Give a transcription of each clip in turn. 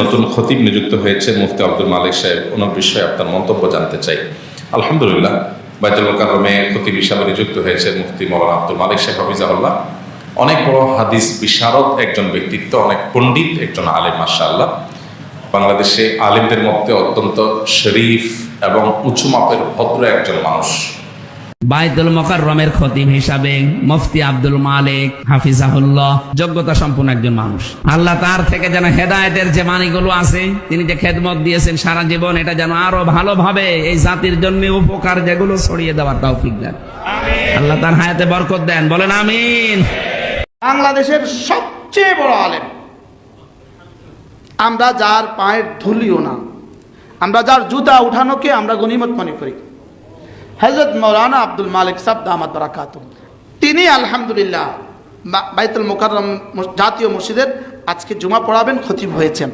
নতুন খতিব নিযুক্ত হয়েছে মুফতি আব্দুল বিষয়ে আপনার মন্তব্য জানতে চাই। আলহামদুলিল্লাহ নিযুক্ত হয়েছে মুফতি অনেক বড় হাদিস বিশারদ একজন ব্যক্তিত্ব, অনেক পণ্ডিত একজন আলেম বাংলাদেশে আলেমদের মধ্যে অত্যন্ত শরীফ এবং উঁচু মাপের ভদ্র একজন মানুষ। বাইতুল মোকাররমের খতিব হিসাবে মুফতি আব্দুল মালিক হাফিজাহুল্লাহ, যোগ্যতা সম্পন্ন একজন মানুষ। আল্লাহ তার থেকে যেন হেদায়েতের যে মানিগুলো আছে, তিনি যে খেদমত দিয়েছেন সারা জীবন, এটা যেন আরও ভালোভাবে এই জাতির জন্য উপকার যেগুলো ছড়িয়ে দেওয়ার তৌফিক দেন। আল্লাহ তার হায়াতে বরকত দেন। বলেন আমিন। বাংলাদেশের সবচেয়ে বড় আলেম। আমরা যার পায়ের ধুলিও না। আমরা যার জুতা উঠানোকে আমরা গনিমত মনে করি। হজরত মৌলানা আব্দুল মালিক সাব দামাত বারাকাত তিনি আলহামদুলিল্লাহ বাইতুল মোকাররম জাতীয় মসজিদের আজকে জুমা পড়াবেন, খতিব হয়েছেন।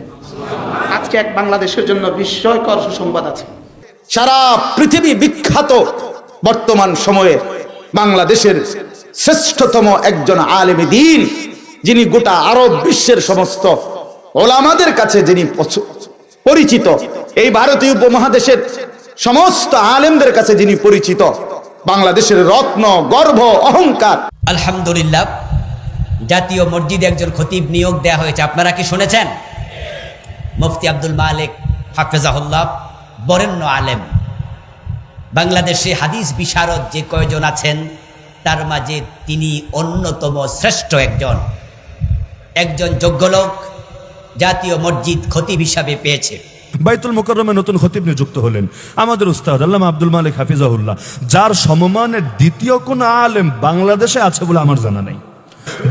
আজকে এক বাংলাদেশের জন্য বিস্ময়কর সুসংবাদ আছে। সারা পৃথিবী বিখ্যাত বর্তমান সময়ে বাংলাদেশের শ্রেষ্ঠতম একজন আলেমী দিন, যিনি গোটা আরব বিশ্বের সমস্ত ওলামাদের কাছে যিনি পরিচিত, এই ভারতীয় উপমহাদেশের সমস্ত আলেমদের কাছে যিনি পরিচিত, বাংলাদেশের রত্ন গর্ভ অহংকার। আলহামদুলিল্লাহ, জাতীয় মসজিদে একজন খতিব নিয়োগ দেয়া হয়েছে। আপনারা কি শুনেছেন? মুফতি আব্দুল মালিক, হাফেজাহুল্লাহ, বরেণ্য আলেম। বাংলাদেশে হাদিস বিশারদ যে কয়জন আছেন, তার মাঝে তিনি অন্যতম শ্রেষ্ঠ একজন। একজন যোগ্য লোক জাতীয় মসজিদ খতিব হিসাবে পেয়েছে। বাইতুল মোকাররমে নতুন খতিব নিযুক্ত হলেন। আমাদের উস্তাদ আল্লামা আব্দুল মালিক হাফিজাহুল্লাহ, যার সমমানের দ্বিতীয় কোন আলেম বাংলাদেশে আছে বলে আমার জানা নেই।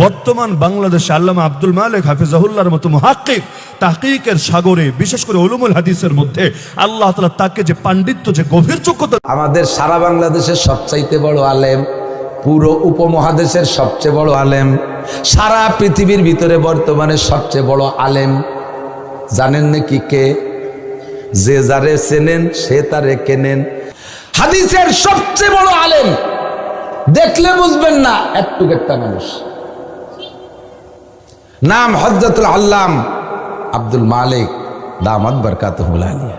বর্তমান বাংলাদেশে আল্লামা আব্দুল মালিক হাফিজাহুল্লাহর মতো মহাকিব তাহকিকের সাগরে, বিশেষ করে উলুমুল হাদিসের মধ্যে আল্লাহ তালা তাকে যে পাণ্ডিত্য, যে গভীর যোগ্যতা আমাদের সারা বাংলাদেশের সবচাইতে বড় আলেম, পুরো উপমহাদেশের সবচেয়ে বড় আলেম, সারা পৃথিবীর ভিতরে বর্তমানে সবচেয়ে বড় আলেম, জানেন নাকি কে? যে যারে চেনেন, সে তারে কেনেন। হাদিসের সবচেয়ে বড় আলেম, দেখলে বুঝবেন না, একটু একটা মানুষ। নাম হজরতুল আল্লাম আব্দুল মালিক দামাদ বরকাত আলিয়া।